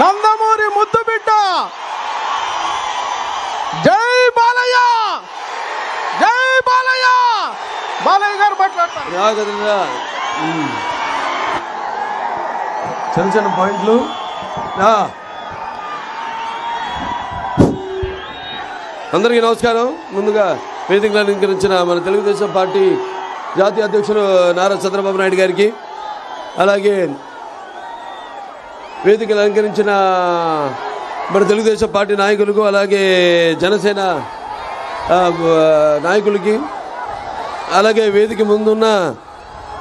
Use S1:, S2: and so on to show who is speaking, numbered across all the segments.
S1: నందమూరి ముద్దు బిడ్డ. జై బాలయ్య! జై బాలయ్య! బాలయ్య గారు మాట్లాడతారు.
S2: చిన్న చిన్న పాయింట్లు. అందరికీ నమస్కారం. ముందుగా వేదికలు అలంకరించిన మన తెలుగుదేశం పార్టీ జాతీయ అధ్యక్షులు నారా చంద్రబాబు నాయుడు గారికి అలాగే వేదికలు అలంకరించిన మన తెలుగుదేశం పార్టీ నాయకులకు అలాగే జనసేన నాయకులకి అలాగే వేదిక ముందున్న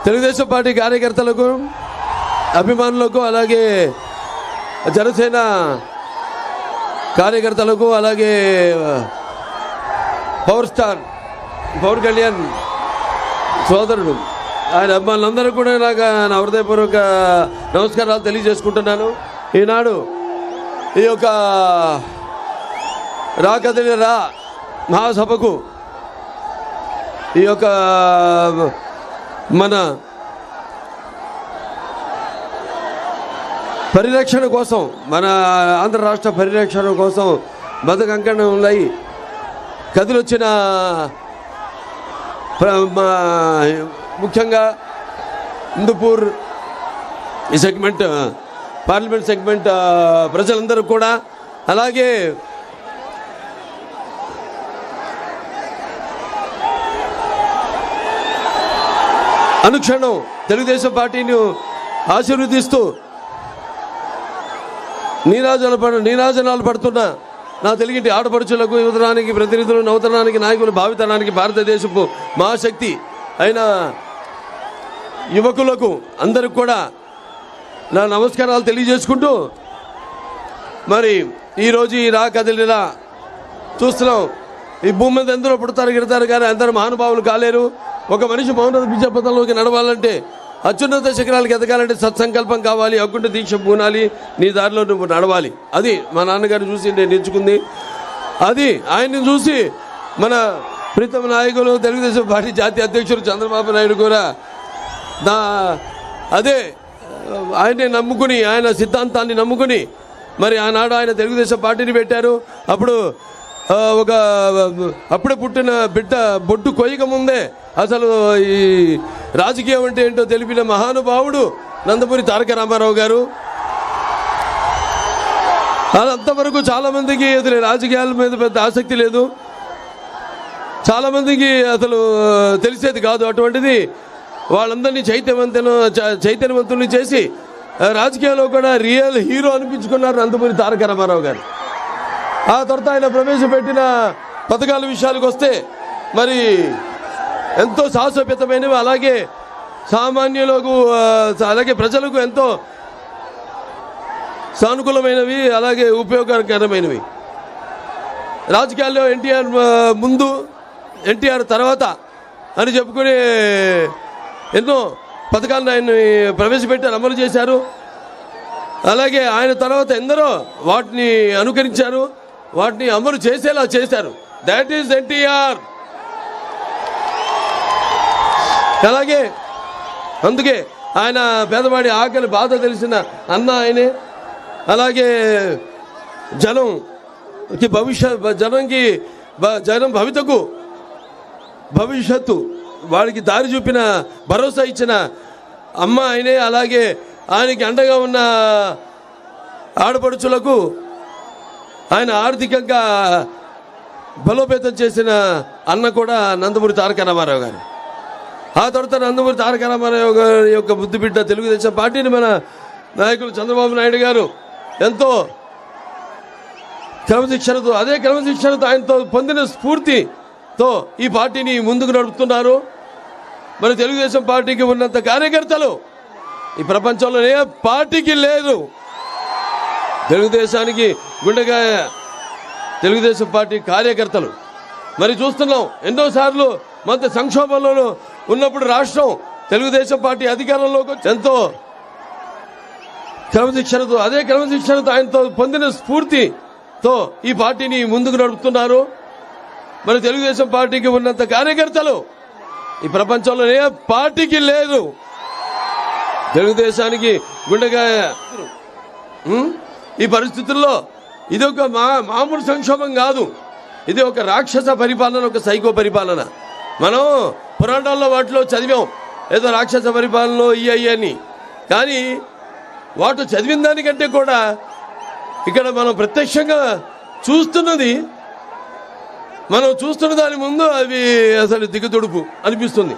S2: తెలుగుదేశం పార్టీ కార్యకర్తలకు అభిమానులకు అలాగే జనసేన కార్యకర్తలకు అలాగే పవర్ స్టార్ పవన్ కళ్యాణ్ సోదరుడు ఆయన అభిమానులందరూ కూడా నాకు నా హృదయపూర్వక నమస్కారాలు తెలియజేసుకుంటున్నాను. ఈనాడు ఈ యొక్క రాకదిలి రా మహాసభకు ఈ యొక్క మన పరిరక్షణ కోసం మన ఆంధ్ర రాష్ట్ర పరిరక్షణ కోసం బతుకంకణంలో కదిలొచ్చిన మా- ముఖ్యంగా ఇందుపూర్ ఈ సెగ్మెంట్ పార్లమెంట్ సెగ్మెంట్ ప్రజలందరూ కూడా అలాగే అనుక్షణం తెలుగుదేశం పార్టీని ఆశీర్వదిస్తూ నీరాజనాలు పడ నీరాజనాలు పడుతున్న నా తెలుగింటి ఆడపడుచులకు యువతరానికి ప్రతినిధులు నవతరానికి నాయకులు భావితరానికి భారతదేశపు మహాశక్తి అయిన యువకులకు అందరికి కూడా నా నమస్కారాలు తెలియజేసుకుంటూ మరి ఈరోజు ఈ రా కదిలిరా చూస్తున్నాం. ఈ భూమి మీద ఎందరో పుడతారు గిడతారు కానీ అందరూ మహానుభావులు కాలేరు. ఒక మనిషి మౌనత విద్యాపథంలోకి నడవాలంటే అత్యున్నత శిఖరాలకు ఎదగాలంటే సత్సంకల్పం కావాలి అకుంఠ దీక్ష పూనాలి నీ దారిలో నువ్వు నడవాలి. అది మా నాన్నగారు చూసి నేను నేర్చుకుంది. అది ఆయన్ని చూసి మన ప్రీతమ నాయకులు తెలుగుదేశం పార్టీ జాతీయ అధ్యక్షుడు చంద్రబాబు నాయుడు కూడా దా అదే ఆయన్ని నమ్ముకుని ఆయన సిద్ధాంతాన్ని నమ్ముకుని మరి ఆనాడు ఆయన తెలుగుదేశం పార్టీని పెట్టారు. అప్పుడు ఒక అప్పుడే పుట్టిన బిడ్డ బొట్టు కొయ్యక ముందే అసలు ఈ రాజకీయం అంటే ఏంటో తెలిపిన మహానుభావుడు నందమూరి తారక రామారావు గారు. అంతవరకు చాలామందికి అసలు రాజకీయాల మీద పెద్ద ఆసక్తి లేదు. చాలామందికి అసలు తెలిసేది కాదు. అటువంటిది వాళ్ళందరినీ చైతన్యవంతులు చ- చైతన్యవంతుల్ని చేసి రాజకీయాల్లో కూడా రియల్ హీరో అనిపించుకున్నారు నందమూరి తారక రామారావు గారు. ఆ తర్వాత ఆయన ప్రవేశపెట్టిన పథకాల విషయాలకు వస్తే మరి ఎంతో సాహసోపేతమైనవి అలాగే సామాన్యులకు అలాగే ప్రజలకు ఎంతో సానుకూలమైనవి అలాగే ఉపయోగకరమైనవి. రాజకీయాల్లో ఎన్టీఆర్ ముందు ఎన్టీఆర్ తర్వాత అని చెప్పుకునే ఎన్నో పథకాలను ఆయన ప్రవేశపెట్టారు అమలు చేశారు. అలాగే ఆయన తర్వాత ఎందరో వాటిని అనుకరించారు వాటిని అమలు చేసేలా చేశారు. దాట్ ఈస్ ఎన్టీఆర్ అలాగే అందుకే ఆయన పేదవాడి ఆకలి బాధ తెలిసిన అన్న ఆయనే. అలాగే జనంకి భవిష్యత్ జనంకి జనం భవితకు భవిష్యత్తు వాళ్ళకి దారి చూపిన భరోసా ఇచ్చిన అమ్మ ఆయనే అలాగే ఆయనకి అండగా ఉన్న ఆడపడుచులకు ఆయన ఆర్థికంగా బలోపేతం చేసిన అన్న కూడా నందమూరి తారక రామారావు గారు. ఆ తర్వాత నందమూరి తారక రామారావు గారి యొక్క బుద్ధిబిడ్డ తెలుగుదేశం పార్టీని మన నాయకులు చంద్రబాబు నాయుడు గారు ఎంతో క్రమశిక్షణతో అదే క్రమశిక్షణతో ఆయనతో పొందిన స్ఫూర్తితో ఈ పార్టీని ముందుకు నడుపుతున్నారు. మన తెలుగుదేశం పార్టీకి ఉన్నంత కార్యకర్తలు ఈ ప్రపంచంలో ఏ పార్టీకి లేదు తెలుగుదేశానికి గుండెకాయ తెలుగుదేశం పార్టీ కార్యకర్తలు. మరి చూస్తున్నాం ఎన్నోసార్లు మధ్య సంక్షోభంలో ఉన్నప్పుడు రాష్ట్రం తెలుగుదేశం పార్టీ అధికారంలోకి వచ్చి ఎంతో క్రమశిక్షణతో అదే క్రమశిక్షణతో ఆయనతో పొందిన స్ఫూర్తితో ఈ పార్టీని ముందుకు నడుపుతున్నారు. మన తెలుగుదేశం పార్టీకి ఉన్నంత కార్యకర్తలు ఈ ప్రపంచంలో ఏ పార్టీకి లేదు. తెలుగుదేశానికి గుండెకాయ. ఈ పరిస్థితుల్లో ఇది ఒక మా మామూలు సంక్షోభం కాదు. ఇది ఒక రాక్షస పరిపాలన ఒక సైకో పరిపాలన. మనం పురాణాల్లో వాటిలో చదివాం. ఏదో రాక్షస పరిపాలనలో ఈ అని. కానీ వాటి చదివిన దానికంటే కూడా ఇక్కడ మనం ప్రత్యక్షంగా చూస్తున్నది మనం చూస్తున్న దాని ముందు అవి అసలు దిగుతుడుపు అనిపిస్తుంది.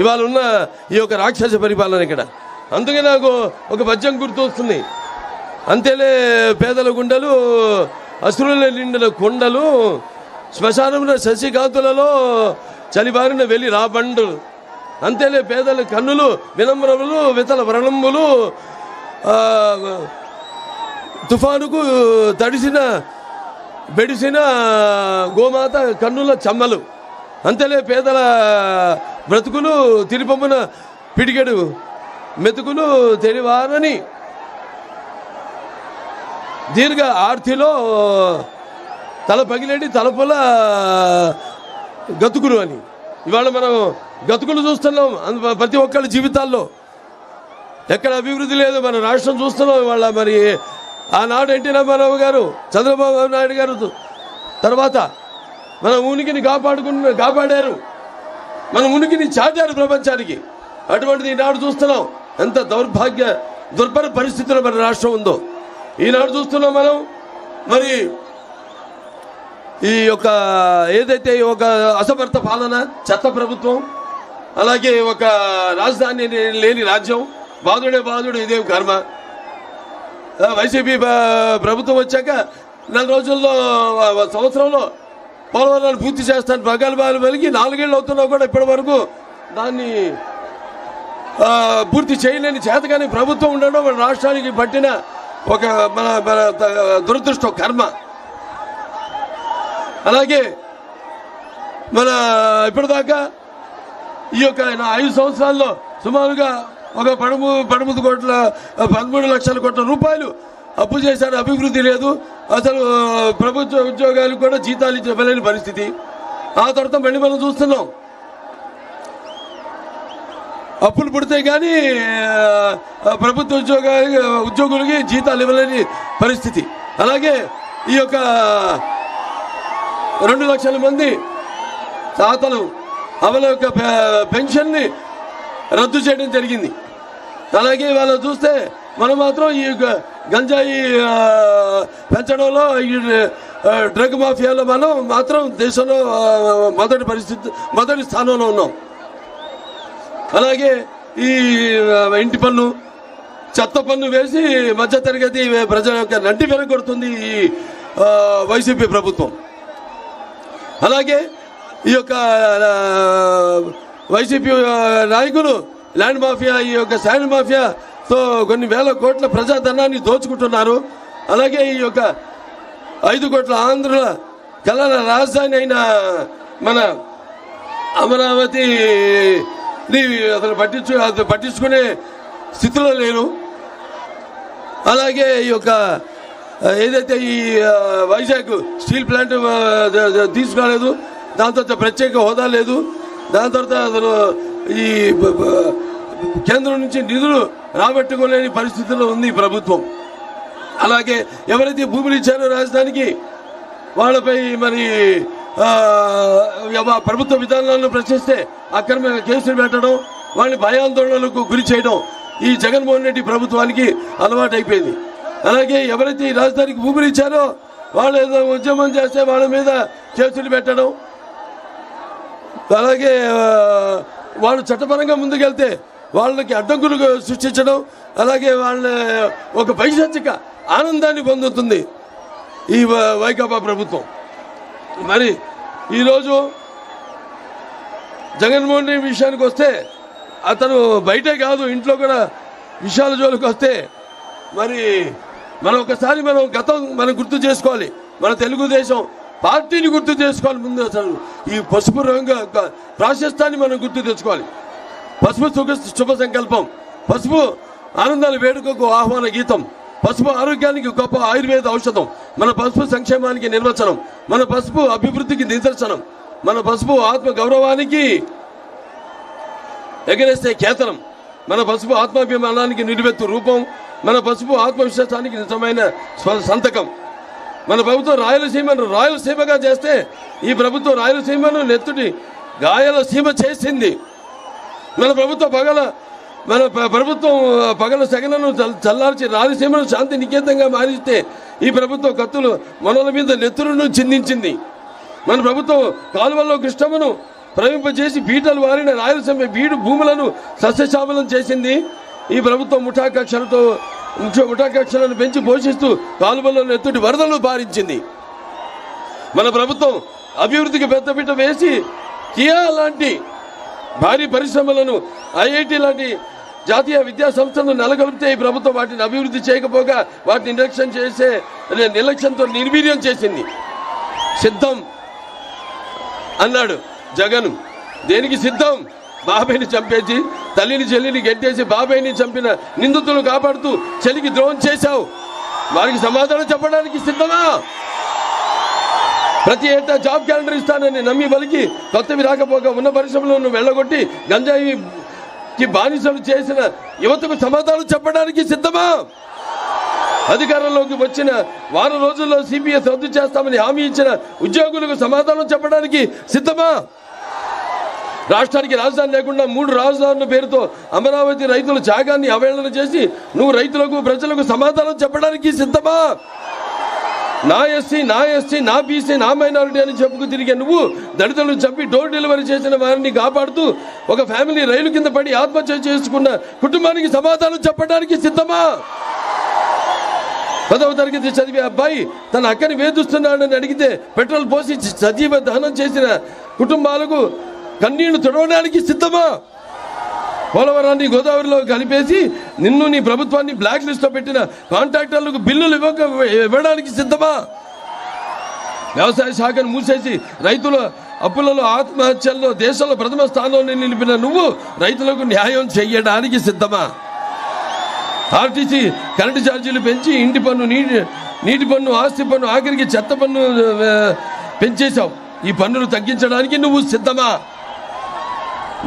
S2: ఇవాళ ఉన్న ఈ యొక్క రాక్షస పరిపాలన ఇక్కడ. అందుకే నాకు ఒక పద్యం గుర్తొస్తుంది. అంతేలే పేదల గుండెలు అసురుల నిండిన కొండలు శ్మశానమున శశికాంతులలో చలిబారిన వెలి రాబండు. అంతేలే పేదల కన్నులు వినమ్రములు వితల వ్రణంబులు తుఫానుకు తడిసిన బెడిసిన గోమాత కన్నుల చమ్మలు అంతేలే పేదల బ్రతుకులు తిరుపమున పిడికెడు మెతుకులు తెలివారని దీర్ఘ ఆర్తిలో తల పగిలేటి తలపుల గతుకులు అని. ఇవాళ మనం గతుకులు చూస్తున్నాం ప్రతి ఒక్కళ్ళ జీవితాల్లో. ఎక్కడ అభివృద్ధి లేదు మన రాష్ట్రం చూస్తున్నాం ఇవాళ మరి ఆనాడు ఎన్టీ రామారావు గారు చంద్రబాబు నాయుడు గారు తర్వాత మన ఉనికిని కాపాడుకున్న కాపాడారు. మన ఉనికిని చాటారు ప్రపంచానికి. అటువంటిది ఈనాడు చూస్తున్నాం. ఎంత దౌర్భాగ్య దుర్భర పరిస్థితుల్లో మన రాష్ట్రం ఉందో. ఈనాడు చూస్తున్నాం మనం. మరి ఈ యొక్క ఏదైతే ఈ ఒక అసమర్థ పాలన చెత్త ప్రభుత్వం అలాగే ఒక రాజధాని లేని రాజ్యం బాధుడే బాధుడు ఇదేం కర్మ. వైసీపీ ప్రభుత్వం వచ్చాక నెల రోజుల్లో సంవత్సరంలో పోలవరాన్ని పూర్తి చేస్తాను. ప్రగల్భాలు వెలిగి నాలుగేళ్ళు అవుతున్నా కూడా ఇప్పటి వరకు దాన్ని పూర్తి చేయలేని చేతగాని ప్రభుత్వం ఉండడం మన రాష్ట్రానికి పట్టిన ఒక మన మన ద- దురదృష్టం కర్మ. అలాగే మన ఇప్పటిదాకా ఈ యొక్క నా ఐదు సంవత్సరాల్లో సుమారుగా ఒక పడుము పదమూడు కోట్ల పదమూడు లక్షల కోట్ల రూపాయలు అప్పు చేశారు. అభివృద్ధి లేదు. అసలు ప్రభుత్వ ఉద్యోగాలు కూడా జీతాలు ఇవ్వలేని పరిస్థితి. ఆ తర్వాత మళ్ళీ మనం చూస్తున్నాం. అప్పులు పుడితే కానీ ప్రభుత్వ ఉద్యోగాలు ఉద్యోగులకి జీతాలు ఇవ్వలేని పరిస్థితి. అలాగే ఈ యొక్క రెండు లక్షల మంది తాతలు అవల యొక్క పె- పెన్షన్ని రద్దు చేయడం జరిగింది. అలాగే వాళ్ళు చూస్తే మనం మాత్రం ఈ గంజాయి పెంచడంలో ఈ డ్రగ్ మాఫియాలో మనం మాత్రం దేశంలో మొదటి పరిస్థితి మొదటి స్థానంలో ఉన్నాం. అలాగే ఈ ఇంటి పన్ను చెత్త పన్ను వేసి మధ్యతరగతి ప్రజల యొక్క నంటి వెనకొడుతుంది ఈ వైసీపీ ప్రభుత్వం. అలాగే ఈ యొక్క వైసీపీ నాయకులు ల్యాండ్ మాఫియా ఈ యొక్క శాండ్ మాఫియాతో కొన్ని వేల కోట్ల ప్రజాధనాన్ని దోచుకుంటున్నారు. అలాగే ఈ యొక్క ఐదు కోట్ల ఆంధ్రుల కళల రాజధాని అయిన మన అమరావతి అతను పట్టించు అతను పట్టించుకునే స్థితిలో లేరు. అలాగే ఈ యొక్క ఏదైతే ఈ వైజాగ్ స్టీల్ ప్లాంట్ తీసుకురాలేదు దాని తర్వాత ప్రత్యేక హోదా లేదు. దాని తర్వాత అతను ఈ కేంద్రం నుంచి నిధులు రాబట్టుకోలేని పరిస్థితుల్లో ఉంది ప్రభుత్వం. అలాగే ఎవరైతే భూములు ఇచ్చారో రాజధానికి వాళ్ళపై మరి ప్రభుత్వ విధానాలను ప్రశ్నిస్తే అక్రమ కేసులు పెట్టడం వాళ్ళని భయాందోళనలకు గురి చేయడం ఈ జగన్మోహన్ రెడ్డి ప్రభుత్వానికి అలవాటు అయిపోయింది అలాగే ఎవరైతే ఈ రాజధానికి భూములు ఇచ్చారో వాళ్ళు ఏదో ఉద్యమం చేస్తే వాళ్ళ మీద కేసులు పెట్టడం అలాగే వాళ్ళు చట్టపరంగా ముందుకెళ్తే వాళ్ళకి అడ్డంకులు సృష్టించడం అలాగే వాళ్ళ ఒక పైశాచిక ఆనందాన్ని పొందుతుంది ఈ వైకాపా ప్రభుత్వం. మరి ఈరోజు జగన్మోహన్ రెడ్డి విషయానికి వస్తే అతను బయటే కాదు ఇంట్లో కూడా విషయాల జోలికి వస్తే మరి మనం ఒకసారి మనం గతం మనం గుర్తు చేసుకోవాలి. మన తెలుగుదేశం పార్టీని గుర్తు చేసుకోవాలి ముందు అసలు. ఈ పసుపు రంగు ప్రాశస్తాన్ని మనం గుర్తు తెచ్చుకోవాలి. పసుపు సుఖ శుభ సంకల్పం. పసుపు ఆనందాల వేడుకకు ఆహ్వాన గీతం. పసుపు ఆరోగ్యానికి గొప్ప ఆయుర్వేద ఔషధం. మన పసుపు సంక్షేమానికి నిర్వచనం. మన పసుపు అభివృద్ధికి నిదర్శనం. మన పసుపు ఆత్మ గౌరవానికి ఎగరేస్తే కేతనం. మన పసుపు ఆత్మాభిమానానికి నిలువెత్తు రూపం. మన పసుపు ఆత్మవిశ్వాసానికి నిజమైన సంతకం. మన ప్రభుత్వం రాయలసీమను రాయలసీమగా చేస్తే ఈ ప్రభుత్వం రాయలసీమను నెత్తుటి గాయలసీమ చేసింది. మన ప్రభుత్వ పగల మన ప్రభుత్వం పగల సగలను చల్- చల్లార్చి రాయలసీమను శాంతి నికేతంగా మారిస్తే ఈ ప్రభుత్వ కత్తులు మనల మీద నెత్తులను చిందించింది. మన ప్రభుత్వం కాలువల్లో కృష్ణమను ప్రవింపజేసి బీటలు వారిన రాయలసీమ బీడు భూములను సస్యశామలం చేసింది. ఈ ప్రభుత్వం ముఠాకక్షలతో ముఠా- ముఠాకక్షలను పెంచి పోషిస్తూ కాలువల్లో నెత్తుడి వరదలు పారించింది. మన ప్రభుత్వం అభివృద్ధికి పెద్దపీట వేసి కియా లాంటి భారీ పరిశ్రమలను ఐఐటి లాంటి జాతీయ విద్యా సంస్థలను నెలకొల్పితే ఈ ప్రభుత్వం వాటిని అభివృద్ధి చేయకపోగా వాటిని నిర్లక్ష్యం చేసే నిర్లక్ష్యంతో నిర్వీర్యం చేసింది. సిద్ధం అన్నాడు జగన్. దేనికి సిద్ధం? బాబాయిని చంపేసి తల్లిని చెల్లిని గెట్టేసి బాబాయిని చంపిన నిందితులను కాపాడుతూ చెలికి ద్రోహం చేశావు. వారికి సమాధానం చెప్పడానికి సిద్ధమా? ప్రతి ఏటా జాబ్ క్యాలెండర్ ఇస్తానని నమ్మి బలికి కొత్తవి రాకపోగా ఉన్న పరిశ్రమలను వెళ్ళగొట్టి గంజాయికి బానిసలు చేసిన యువతకు సమాధానం చెప్పడానికి సిద్ధమా? అధికారంలోకి వచ్చిన వారం రోజుల్లో సిపిఎస్ రద్దు చేస్తామని హామీ ఇచ్చిన ఉద్యోగులకు సమాధానం చెప్పడానికి సిద్ధమా? రాష్ట్రానికి రాజధాని లేకుండా మూడు రాజధానుల పేరుతో అమరావతి రైతుల త్యాగాన్ని అవహేళన చేసి నువ్వు రైతులకు ప్రజలకు సమాధానం చెప్పడానికి సిద్ధమా? నా ఎస్సీ నా ఎస్సీ నా బీసీ నా మైనారిటీ అని చెప్పుకు తిరిగే నువ్వు దళితులను చంపి డోర్ డెలివరీ చేసిన వారిని కాపాడుతూ ఒక ఫ్యామిలీ రైలు కింద పడి ఆత్మహత్య చేసుకున్న కుటుంబానికి సమాధానం చెప్పడానికి సిద్ధమా? పదవ తరగతి చదివే అబ్బాయి తన అక్కని వేధిస్తున్నాడని అడిగితే పెట్రోల్ పోసి సజీవ దహనం చేసిన కుటుంబాలకు కన్నీళ్ళు తుడవడానికి సిద్ధమా? పోలవరాన్ని గోదావరిలో కలిపేసి నిన్ను నీ ప్రభుత్వాన్ని బ్లాక్ లిస్ట్లో పెట్టిన కాంట్రాక్టర్లకు బిల్లులు ఇవ్వక ఇవ్వడానికి సిద్ధమా? వ్యవసాయ శాఖను మూసేసి రైతుల అప్పులలో ఆత్మహత్యల్లో దేశంలో ప్రథమ స్థానంలో నిలిపిన నువ్వు రైతులకు న్యాయం చెయ్యడానికి సిద్ధమా? ఆర్టీసీ కరెంటు ఛార్జీలు పెంచి ఇంటి పన్ను నీటి నీటి పన్ను ఆస్తి పన్ను ఆఖరికి చెత్త పన్ను పెంచేశావు. ఈ పన్నులు తగ్గించడానికి నువ్వు సిద్ధమా?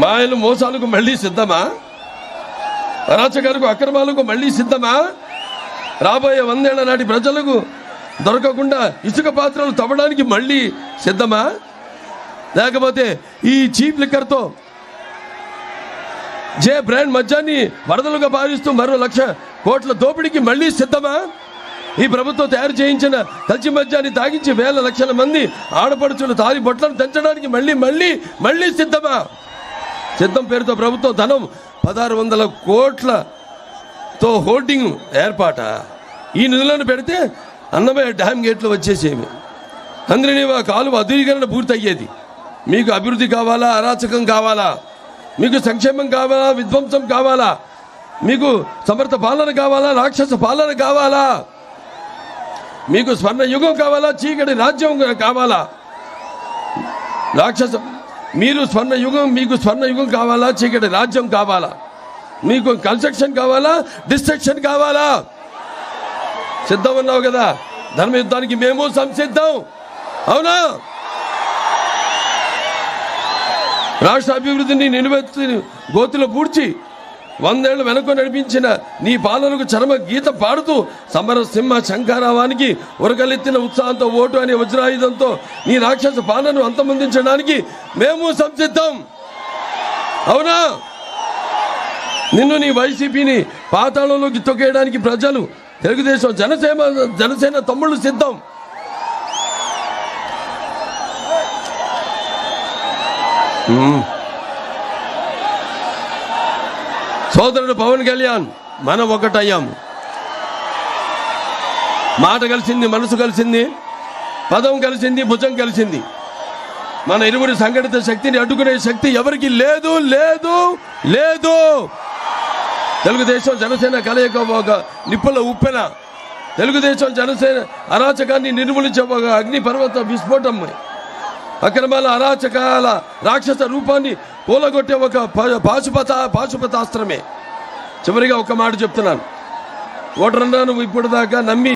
S2: మాయలు మోసాలకు మళ్ళీ సిద్ధమా? అరాచకాలకు అక్రమాలకు మళ్ళీ సిద్ధమా? రాబోయే వందేళ్ళ నాటి ప్రజలకు దొరకకుండా ఇసుక పాత్రలు తవ్వడానికి మళ్ళీ సిద్ధమా? లేకపోతే ఈ చీప్ లిక్కర్తో జే బ్రాండ్ మద్యాన్ని వరదలుగా భావిస్తూ మరో లక్ష కోట్ల దోపిడీకి మళ్ళీ సిద్ధమా? ఈ ప్రభుత్వం తయారు చేయించిన కల్చి మద్యాన్ని తాగించి వేల లక్షల మంది ఆడపడుచులు తారి బొట్లను తెంచడానికి మళ్ళీ మళ్ళీ మళ్ళీ సిద్ధమా? సిద్ధం పేరుతో ప్రభుత్వం ధనం పదహారు వందల కోట్లతో హోర్డింగ్ ఏర్పాట. ఈ నిధులను పెడితే అన్నమయ్య డ్యామ్ గేట్లు వచ్చేసేవి ఆ కాలువ అధీకరణ పూర్తయ్యేది. మీకు అభివృద్ధి కావాలా అరాచకం కావాలా? మీకు సంక్షేమం కావాలా విధ్వంసం కావాలా? మీకు సమర్థ పాలన కావాలా రాక్షస పాలన కావాలా? మీకు స్వర్ణ యుగం కావాలా చీకటి రాజ్యం కావాలా? రాక్షస మీరు స్వర్ణ యుగం మీకు స్వర్ణ యుగం కావాలా? చీకటి రాజ్యం కావాలా? మీకు కన్స్ట్రక్షన్ కావాలా? డిస్ట్రక్షన్ కావాలా? సిద్ధం ఉన్నావు కదా? ధర్మ యుద్ధానికి మేము సంసిద్ధం. అవునా? రాష్ట్ర అభివృద్ధిని నిలువెత్తి గోతిలో పూడ్చి వందేళ్ళు వెనుక నడిపించిన నీ పాలనకు చరమ గీత పాడుతూ సమర సింహ శంఖారావానికి ఉరకలెత్తిన ఉత్సాహంతో ఓటు అనే వజ్రాయుధంతో నీ రాక్షస పాలనను అంతమొందించడానికి మేము సంసిద్ధం. అవునా? నిన్ను నీ వైసీపీని పాతాళంలోకి తొక్కేయడానికి ప్రజలు తెలుగుదేశం జనసేన జనసేన తమ్ముళ్ళు సిద్ధం. సోదరుడు పవన్ కళ్యాణ్ మనం ఒకటయ్యాము. మాట కలిసింది మనసు కలిసింది పదం కలిసింది భుజం కలిసింది. మన ఇరువురి సంఘటిత శక్తిని అడ్డుకునే శక్తి ఎవరికి లేదు లేదు లేదు. తెలుగుదేశం జనసేన కలయిక ఒక నిప్పుల ఉప్పెన. తెలుగుదేశం జనసేన అరాచకాన్ని నిర్మూలించే ఒక అగ్ని పర్వత విస్ఫోటం. అక్రమాల అరాచకాల రాక్షస రూపాన్ని పూలగొట్టే ఒక పాశుపత పాశుపతాస్త్రమే. చివరిగా ఒక మాట చెప్తున్నాను. ఓటరన్నా నువ్వు ఇప్పుడు దాకా నమ్మి